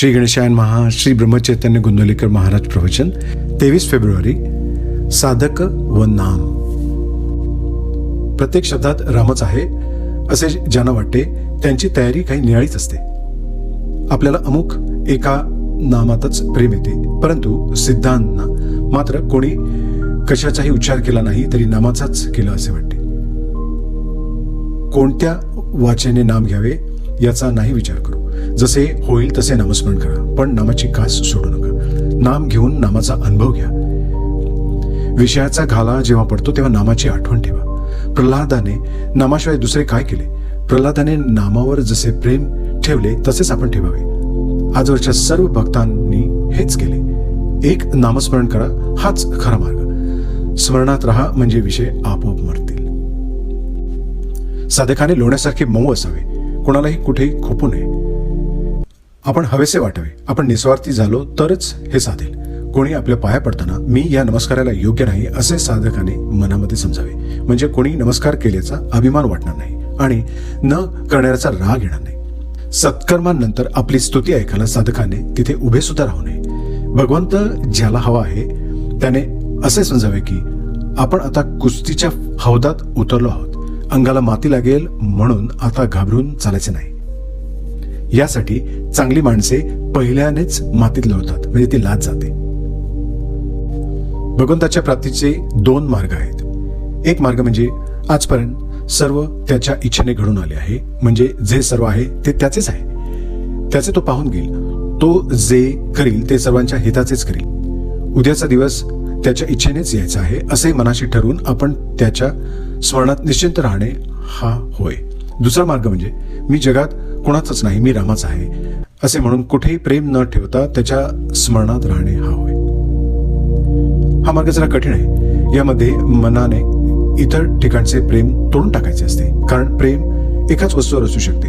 श्री गणेशायन महा श्री ब्रह्मचैतन्य गुंदोलीकर महाराज प्रवचन तेवीस फेब्रुवारी साधक व नाम. प्रत्येक शब्दात रामच आहे असे ज्यांना वाटते त्यांची तयारी काही निराळीच असते. आपल्याला अमुक एका नामातच प्रेम येते परंतु सिद्धांना मात्र कोणी कशाचाही उच्चार केला नाही तरी नामाचाच केला असे वाटते. कोणत्या वाचेने नाम घ्यावे याचा नाही विचार करू. जसे होईल तसे नामस्मरण करा पण नामाची कास सोडू नका. नाम घेऊन नामाचा अनुभव घ्या. विषयाचा घाला जेव्हा पडतो तेव्हा नामाची आठवण ठेवा. प्रल्हादाने नामाशिवाय दुसरे काय केले? प्रल्हादाने नामावर जसे प्रेम ठेवले तसेच आपण ठेवावे. आजवरच्या सर्व भक्तांनी हेच केले. एक नामस्मरण करा हाच खरा मार्ग. स्मरणात राहा म्हणजे विषय आपोआप मरतील. साधकाने लोण्यासारखे मऊ असावे. कोणालाही कुठेही खोपू नये. आपण हवेसे वाटावे. आपण निस्वार्थी झालो तरच हे साधेल. कोणी आपल्या पाया पडताना मी या नमस्काराला योग्य नाही असे साधकाने मनामध्ये समजावे. म्हणजे कोणी नमस्कार केल्याचा अभिमान वाटणार नाही आणि न करण्याचा राग येणार नाही. सत्कर्मांनंतर आपली स्तुती ऐकायला साधकाने तिथे उभे सुद्धा राहू नये. भगवंत ज्याला हवा आहे त्याने असे समजावे की आपण आता कुस्तीच्या हौदात उतरलो आहोत. अंगाला माती लागेल म्हणून आता घाबरून चालायचे नाही. यासाठी चांगली माणसे पहिल्यानेच मातीत लोळतात. म्हणजे ती लाज जाते. भगवंताच्या प्राप्तीचे दोन मार्ग आहेत. एक मार्ग म्हणजे आजपर्यंत सर्व त्याच्या इच्छेने घडून आले आहे. म्हणजे जे सर्व आहे ते त्याचेच आहे. त्याचे तो पाहून घेईल. तो जे करील ते सर्वांच्या हिताचेच करील. उद्याचा दिवस त्याच्या इच्छेनेच यायचा आहे असे मनाशी ठरवून आपण त्याच्या स्मरणात निश्चिंत राहणे हा होय. दुसरा मार्ग म्हणजे मी जगात कुणाचंच नाही मी रामाचा आहे. असे म्हणून कुठेही प्रेम न ठेवता त्याच्या स्मरणात राहणे हा होय. हा मार्ग जरा कठीण आहे. यामध्ये मनाने इतर ठिकाणचे प्रेम तोडून टाकायचे असते. कारण प्रेम एकाच वस्तूवर असू शकते.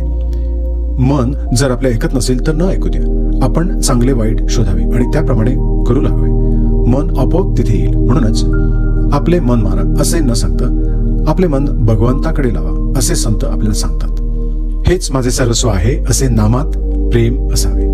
मन जर आपल्या ऐकत नसेल तर न ऐकू द्या. आपण चांगले वाईट शोधावे आणि त्याप्रमाणे करू लागावे. मन आपोआप तिथे येईल. म्हणूनच आपले मन मारा असे न सांगता आपले मन भगवंताकडे लावा असे संत आपल्याला सांगतात. हेच माझे सर्वस्व आहे असे नामात प्रेम असावे.